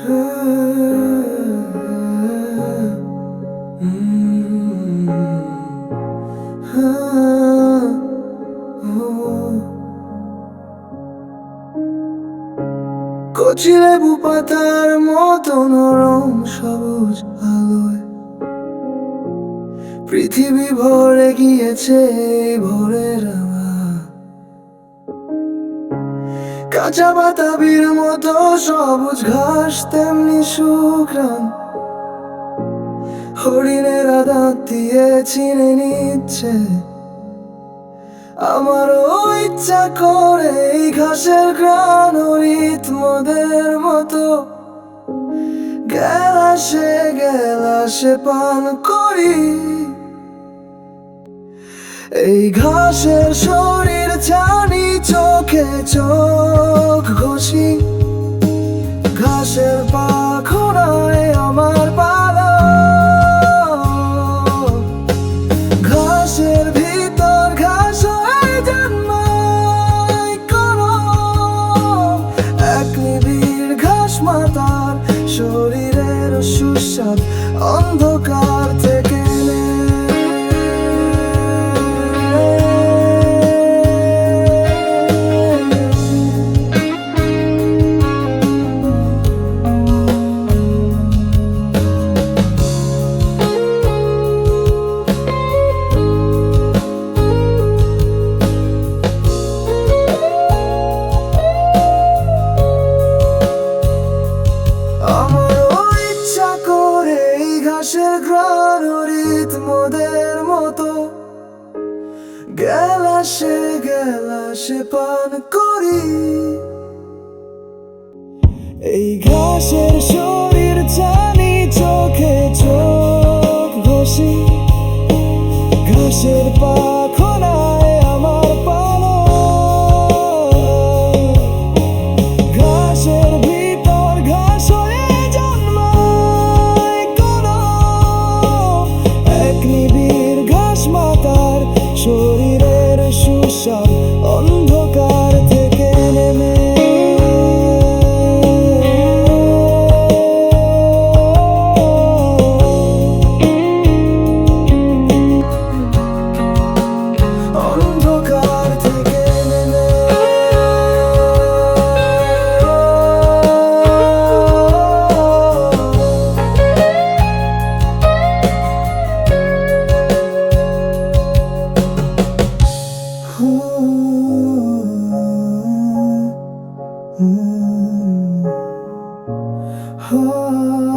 কচি লেবু পাতার মতো নরম সবুজ আলোয়। পৃথিবী ভরে গিয়েছে এই কাঁচা বাতাবির মতো সবুজ ঘাস, তেমনি শুক্রান হরিণেরা দাঁত দিয়ে চিনে নিচ্ছে। আমারও ইচ্ছা করে এই ঘাসের গ্রান রিতমদের মতো। গেলাসে গেলাসে পান করি। এই ঘাসের শরীর ছানি চোখে চোখ ঘষি। ঘাসের পাখনায় আমার পালা। ঘাসের ভিতর ঘাস জন্মায় এক নিবিড় ঘাস মাতার শরীরের সুস্বাদ অন্ধকার থেকে গেলাসে গেলাসে পান করি। এই ঘাসের শরীর জানি চোখে চোখ ঘষি। ঘাসের পাখনায় Mm. Oh.